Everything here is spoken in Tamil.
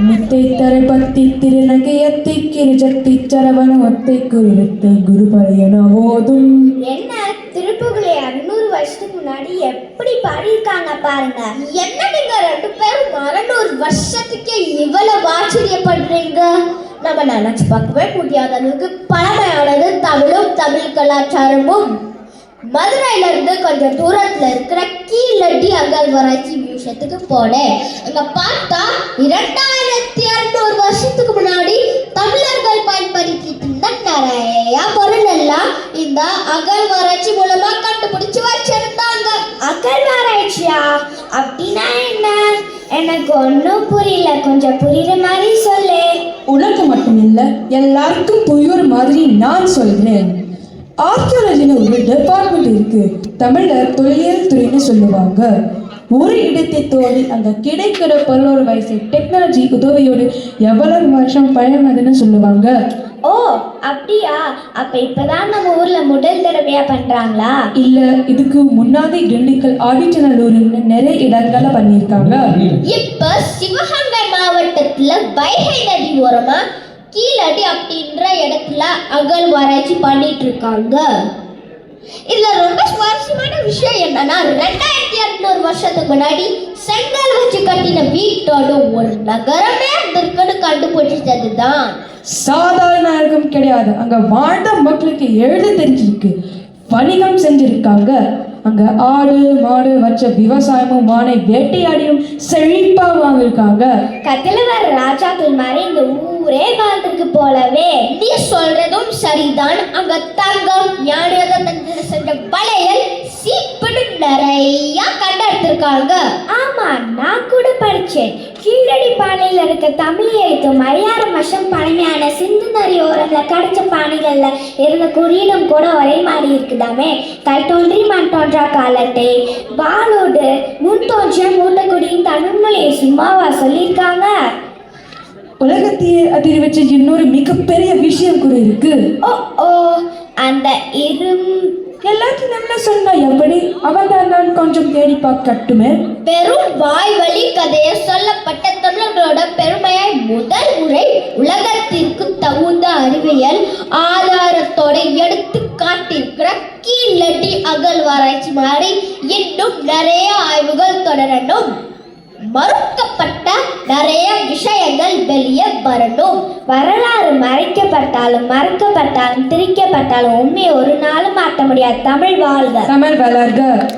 முத்தை தரைபத்தி திருநகையத்தை கிரிஜத்தி சரவண ஒத்தை குறிவித்த குருபரையன ஓதும் என்ன? திருப்புகளை அறுநூறு வருஷத்துக்கு முன்னாடி எப்படி பாடியிருக்காங்க பாருங்க. என்ன நீங்க ரெண்டு பேரும் அறுநூறு வருஷத்துக்கே இவ்வளவு ஆச்சரியப்படுறீங்க? நம்ம நினைச்சு பார்க்கவே முடியாத அளவுக்கு பழமையானது தமிழும் தமிழ் கலாச்சாரமும். மதுரையில இருந்து கொஞ்சம் தூரத்துல இருக்கிற கீழடி அகழ்வாராய்ச்சி மியூசியத்துக்கு போனேன். அங்க பார்த்தா இரண்டாயிரத்தி அறுநூறு வருஷத்துக்கு முன்னாடி தமிழர்கள் பயன்படுத்திட்டு இருந்த நிறைய பொருள் எல்லாம் இந்த அகழ்வாராய்ச்சி மூலமா கண்டுபிடிச்சு வச்சிருந்தாங்க. அகழ்வாராய்ச்சியா? அப்படின்னா என்ன? எனக்கு ஒன்றும் புரியல. கொஞ்சம் புரியுற மாதிரி சொல்லு. உனக்கு மட்டும் இல்லை எல்லாருக்கும் புரியுற மாதிரி நான் சொல்றேன். ஆர்கியாலஜின்னு ஒரு டிபார்ட்மெண்ட் இருக்கு. தமிழ்ல தொல்லியல் துறைன்னு சொல்லுவாங்க. ஒரு இடத்தை தோண்டி அங்க கிடைக்கிற பல்லோர் வயசு டெக்னாலஜி உதவியோடு எவ்வளவு வருஷம் பழனதுன்னு சொல்லுவாங்க. ஓ அப்படியா? அப்ப இப்பதான் நம்ம ஊர்ல முதல் தடவையா பண்றாங்களா? இல்ல இதுக்கு முன்னாடி திண்டுக்கல் ஆடிட்டநல்லூர்னு நிறைய இடங்கள பண்ணியிருக்காங்க. இப்ப சிவகங்கை மாவட்டத்துல வைகை நதி ஓரமா இடத்துல அகழ்வாராய்ச்சி பண்ணிட்டு இருக்காங்க இதுல ரொம்ப சுவாரஸ்யமான விஷயம் என்னன்னா ரெண்டாயிரத்தி அறுநூறு வருஷத்துக்கு முன்னாடி செங்கல் வச்சு கட்டின வீட்டோட ஒரு நகரமே இருந்திருக்குன்னு கண்டுபிடிச்சது தான் சாதாரண நகரம் கிடையாது. அங்க வாழ்ந்த மக்களுக்கு எழுத தெரிஞ்சிருக்கு. வணிகம் செஞ்சிருக்காங்க. அங்க ஆடு மாடு வச்ச விவசாயமும் மானை வேட்டையாடியும் செழிப்பா வாங்கிருக்காங்க கத்தில வர ராஜாக்கள் மாதிரி இந்த ஊரே காலத்துக்கு போலவே. நீ சொல்றதும் சரிதான். அங்க தங்கம் யானை செஞ்ச வளையல் சீப்புன்னு நிறைய கண்டெடுத்திருக்காங்க. ஆமா நான் கூட படிச்சேன். இருக்க தமிழ் எழுத்து மலையாளம் வருஷம் பழமையான சிந்து நதி ஓரத்துல கிடைச்ச பானைகள்ல இருந்த குறியீடும் கூட ஒரே மாதிரி இருக்குதாமே கை தோன்றி மண் தோன்றா காலத்தை. வாளோடு முன் தோன்றிய மூத்தக்குடியின் தமிழ்மொழியை சும்மாவா சொல்லியிருக்காங்க? உலகத்தையே அதிர வச்ச இன்னொரு மிகப்பெரிய விஷயம் கூட இருக்கு. ஓ ஓ அந்த இரும் எல்லாத்தையும் நம்ம சொன்னா எப்படி அவங்க நான் கொஞ்சம் தேடி பார்க்கட்டுமே பெரும் வாய் வழி கதையை சொல்லப்பட்ட தமிழர்களோட பெருமையை முதல் முறை உலகத்திற்கு தகுந்த அறிவியல் ஆதாரத்தோட எடுத்து காட்டியிருக்கிற கீழடி அகழ்வாராய்ச்சி மாதிரி இன்னும் நிறைய ஆய்வுகள் தொடரணும். மறுக்கப்பட்ட நிறைய விஷயங்கள் வெளியே வரணும். வரலாறு மறைக்கப்பட்டாலும் மறக்கப்பட்டாலும் திரிக்கப்பட்டாலும் உண்மையை ஒரு நாளும் மாற்ற முடியாது. தமிழ் வாழ்க. தமிழ் வளர்க.